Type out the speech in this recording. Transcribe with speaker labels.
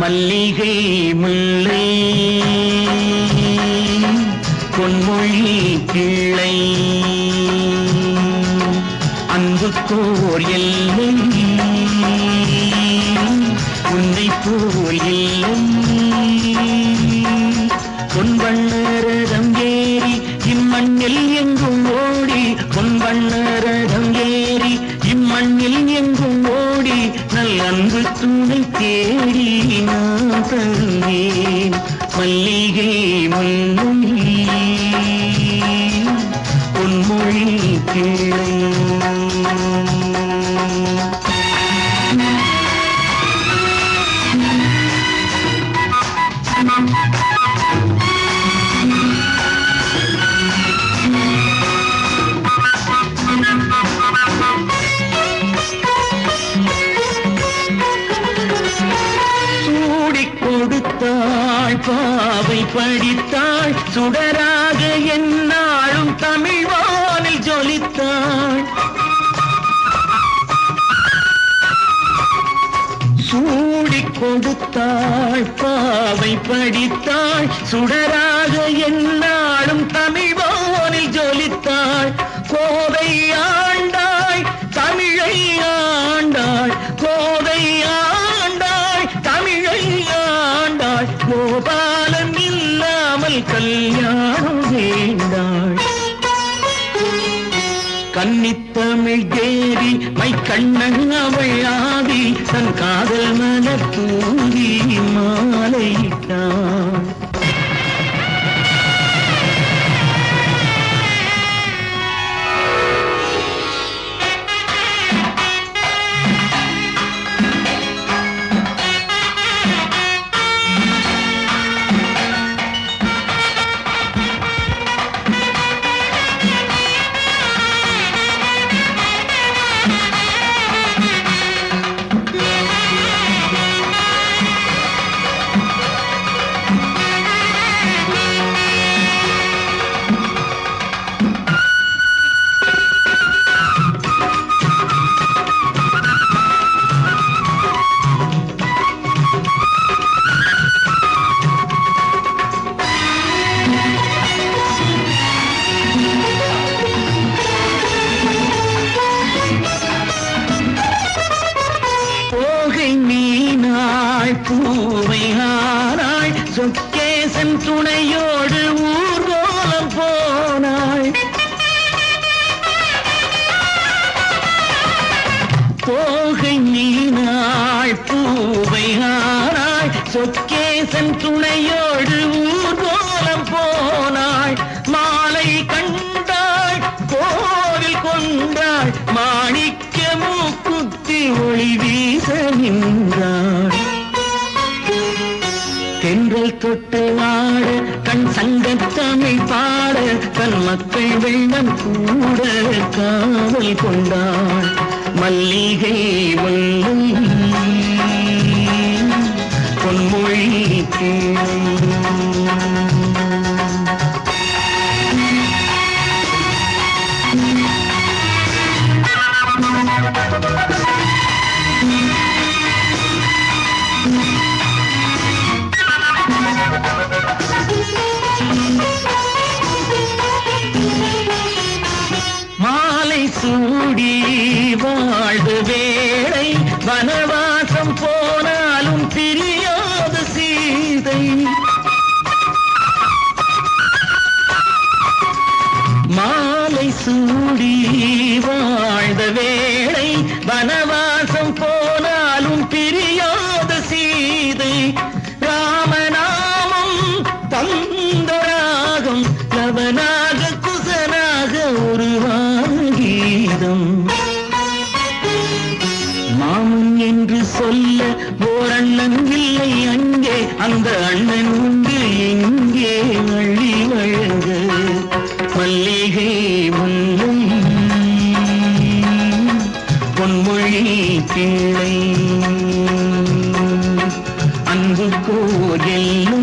Speaker 1: மல்லிகை முல்லை பொன்மொழி கிள்ளை அன்புக்கோர் எல்லை உன்னை போ உன்னை தேடி நான் தந்தேன் மல்லிகை முல்லை பொன்மொழி கேளை கொடுத்தாள் பாவை படித்தாள் சுடராக என்னாலும் தமிழ் வானில் ஜொலித்தாள். சூடி கொடுத்தாள் பாவை படித்தாள் சுடராக என்ன கன்னித்தமிழ் தேவி மை கண்ணன் அவள் ஆவி தன் காதல் மலர் தூங்கி மாலையிட்டான் பூவை ஆனாள் சொக்கேசன் துணையோடு ஊர்வலம் போனாய். போகை நீனாய் பூவை ஆனாள் சொக்கேசன் துணையோடு ஊர்வலம் போனாய். மாலை கண்டாய் கோவில் கொண்டாய் மாணிக்க மூக்குத்தி ஒளி வீச நின்றாய். தென்றல் தொட்டு ஆட கண் சங்கத்தமிழ் பாட தன் மக்கள் வெள்ளம் கூட காவல் கொண்டாள் மல்லிகை வல்லும் பொன்மொழி கிளை. சூடி வாழ்வு வேளை வனவா கிளை எல்லாம்